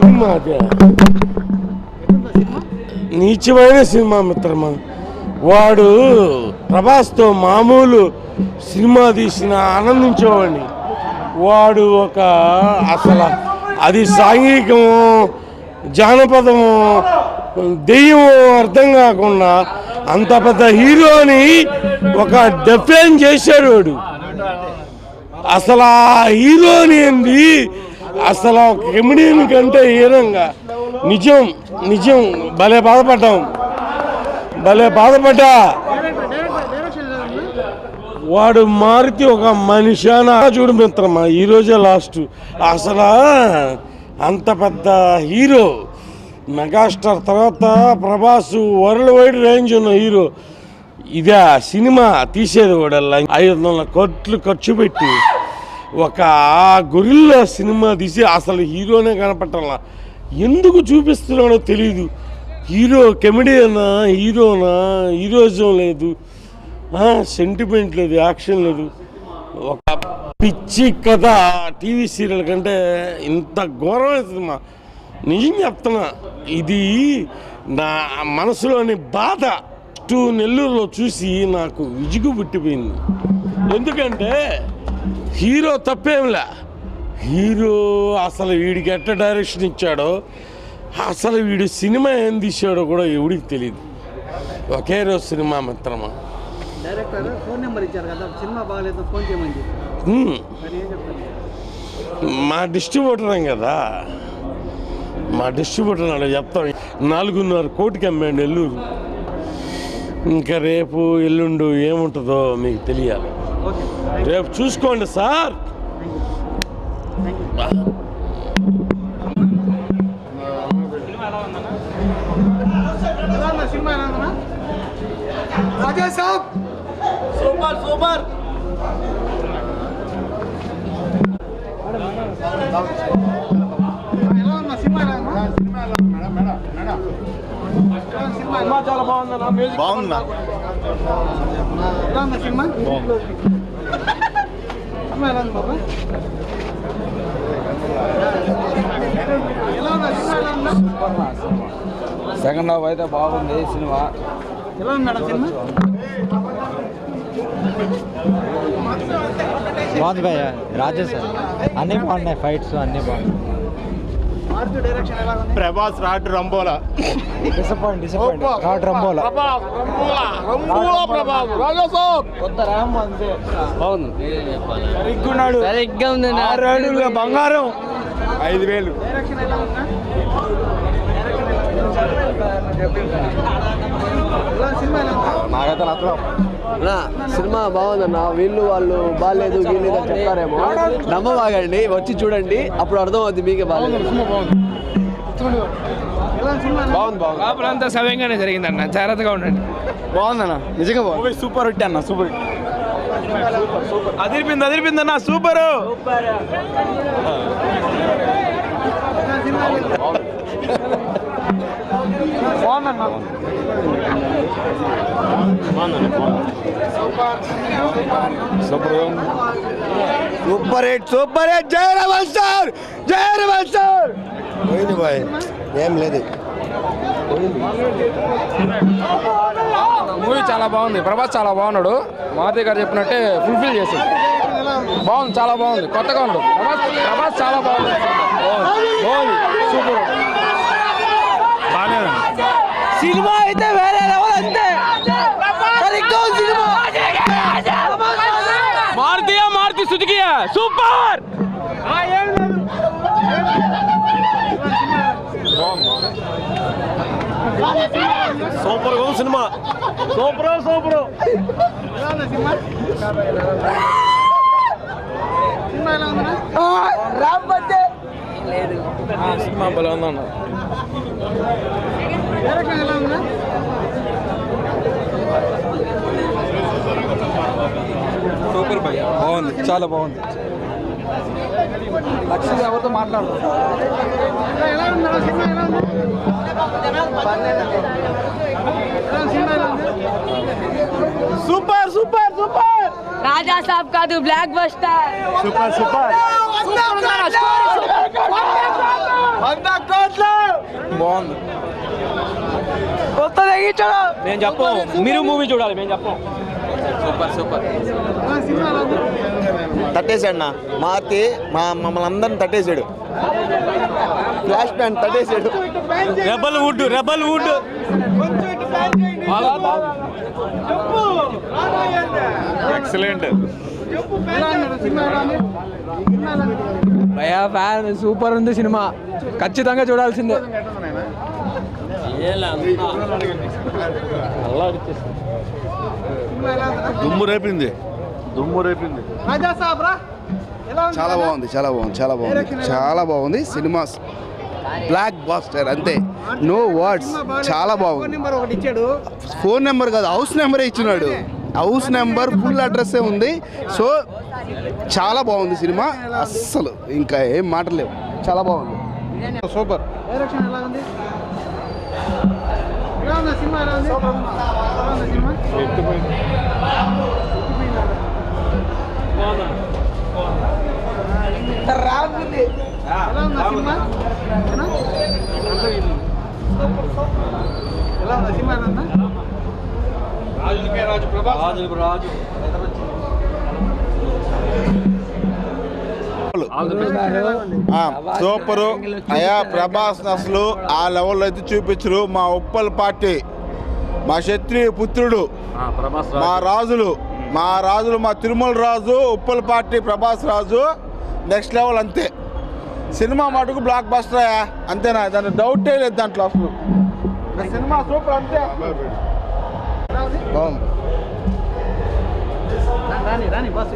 Cinema అదే. నీచమైన cinema మిత్రమా. వాడు ప్రభాస్తో మామూలు సినిమా తీసిన ఆనందించేవాడిని. వాడు ఒక అసలు అది సాంఘికము జానపదము దెయ్యం అర్థం కాకుండా అంత పెద్ద హీరోని ఒక డెఫేన్ చేశాడు వాడు. అసలు ఆ హీరోని ఏంది? అసలు ఒక కంటే హీనంగా నిజం నిజం. భలే బాధపడ్డాం. భలే బాధపడ్డా. వాడు మారుతి ఒక మనిషి అని చూడు మిత్రమా ఈరోజే లాస్ట్. అసలు అంత పెద్ద హీరో. మెగాస్టార్ తర్వాత ప్రభాస్ వరల్డ్ వైడ్ రేంజ్ ఉన్న హీరో. ఇదే సినిమా తీసేది కూడా ఐదు వందల కోట్లు ఖర్చు పెట్టి. ఒక గొరిల్లా సినిమా తీసి అసలు హీరోనే కనపట్టాల? ఎందుకు చూపిస్తున్నాడో తెలియదు హీరో కెమెడియనా హీరోనా? హీరోయిజం లేదు. సెంటిమెంట్ లేదు యాక్షన్ లేదు. ఒక పిచ్చి కథ టీవీ సీరియల్ కంటే ఇంత ఘోరమైన సినిమా. నిజం చెప్తున్నా ఇది నా మనసులోని బాధ. టూ నెల్లూరులో చూసి నాకు విజుగు పుట్టిపోయింది. ఎందుకంటే హీరో తప్పేంలే? హీరో అసలు వీడికి ఎట్ట డైరెక్షన్ ఇచ్చాడో అసలు వీడు సినిమా ఏం తీసాడో కూడా ఎవడికి తెలియదు ఒకే రోజు సినిమా మిత్రమా? మా డిస్ట్రిబ్యూటరం కదా? మా డిస్ట్రిబ్యూటర్ నాడు చెప్తాం. నాలుగున్నర కోటికి అమ్మాడు నెల్లూరు. ఇంకా రేపు ఎల్లుండు ఏముంటుందో మీకు తెలియాలి. రేపు చూసుకోండి sir. Raja Saab. Super super. బాగుందా? మ్యూజిక్ బాగుందా సినిమా సినిమా. ఎలా ఉంది బాబా? సెకండ్ హాఫ్ అయితే బాగుంది. సినిమా ఎలా ఉంది మేడం సినిమా? బాగుంది భయ్య అన్నీ బాగున్నాయి. ఫైట్స్ అన్నీ బాగున్నాయి మార్చు డైరెక్షన్ ఎలా ఉంది ప్రభాస్ రాడ్ రంబోలా. డిసప్పాయింట్ డిసప్పాయింట్ థర్డ్ రంబోలా. సరిగ్గున్నాడు. సరిగ్గా ఉంది ఆరు అడుగుల బంగారం. ఐదు వేలు. డైరెక్షన్ ఎలా ఉందా? ఎలా సినిమా ఎలా ఉందా? నాకైతే నచ్చడం నా సినిమా బాగుందన్న వీళ్ళు వాళ్ళు బాగాలేదు వీళ్ళు చెప్తారేమో నమ్మబాగండి వచ్చి చూడండి అప్పుడు అర్థం అవుద్ది మీకే బాగాలేదు? బాగుంది బాగుంది. లోపలంతా సవ్యంగానే జరిగిందన్న జాగ్రత్తగా ఉండండి. బాగుందన్న నిజంగా బాగుంది. సూపర్ హిట్ అన్న సూపర్ అదిరిపింది అదిరిపింది అన్న సూపర్ ఎలా సూపర్ హిట్ సూపర్ హిట్. జయ రమల్ సార్ జయ రమల్ సార్. పోయింది బాయ్ ఏం లేదు. మూవీ చాలా బాగుంది ప్రభాస్ చాలా బాగున్నాడు. మాధవి గారు చెప్పినట్టే ఫుల్ఫిల్ చేశాడు బాగుంది చాలా బాగుంది కొత్తగా ఉన్నాడు. ప్రభాస్ ప్రభాస్ చాలా బాగుంది బాగుంది. బాగుంది సూపర్. సినిమా అయితే వేరే లెవెల్ అంతే. సరిగ్గా సినిమా. మారుతియా మారుతి సుజుకియా? సూపర్! సూపర్గా సినిమా. Super super. ఉంది సినిమా సినిమా ఎలా ఉందా సినిమా భలే ఉందన్న డైరెక్షన్ ఎలా ఉందా సూపర్ భయ్య బాగుంది చాలా బాగుంది లక్ష్మి ఎవరితో మాట్లాడు ఎలా- ఎలా ఉంది మేడం సినిమా ఎలా ఉంది ఎలా ఉంది సినిమా ఎలా ఉంది super super super Raja Saab కాదు blockbuster super super super వంద కోట్లు బాగుంది. నేను చెప్పు. మీరు మూవీ చూడాలి మేము చెప్పం. Super super. తట్టేశాడు నా. మార్తి మా మమ్మల్ని అందరిని తట్టేశాడు. Flash pant తట్టేశాడు. Rebel wood rebel wood. Excellent. భయా ఫ్యాన్ సూపర్ ఉంది సినిమా. ఖచ్చితంగా చూడాల్సిందే. దుమ్ము రేపింది. దుమ్ము రేపింది. చాలా? బాగుంది చాలా బాగుంది చాలా బాగుంది చాలా బాగుంది. సినిమా బ్లాక్ బాస్టర్ అంతే. No words. చాలా ఫోన్ బాగుంది. నెంబర్ ఒకటి ఇచ్చాడు. ఫోన్ నెంబర్ కాదు హౌస్ నెంబరే ఇచ్చినాడు. హౌస్ నెంబర్ ఫుల్ అడ్రస్సే ఉంది. సో చాలా బాగుంది సినిమా. అస్సలు ఇంకా ఏం మాటలేవు చాలా బాగుంది. సూపర్ డైరెక్షన్ ఎలా ఉంది సినిమా ఎలా ఉంది సినిమా ఎలా ఉంది సినిమా ఏనా? ఎలా ఉందా సూపరు. అయా ప్రభాస్ అసలు ఆ లెవెల్లో అయితే చూపించరు. మా ఉప్పల్ పార్టీ మా క్షత్రియ పుత్రుడు మా రాజులు మా రాజులు మా Tirumala Raju Uppal party Prabhas Raju next level అంతే. సినిమా మటుకు బ్లాక్ బస్టర్ అయ్యా అంతేనా? దాని డౌటే లేదు దాంట్లో అసలు. సినిమా సూపర్ అంతే. బాగుంది. రాని రాని బస్.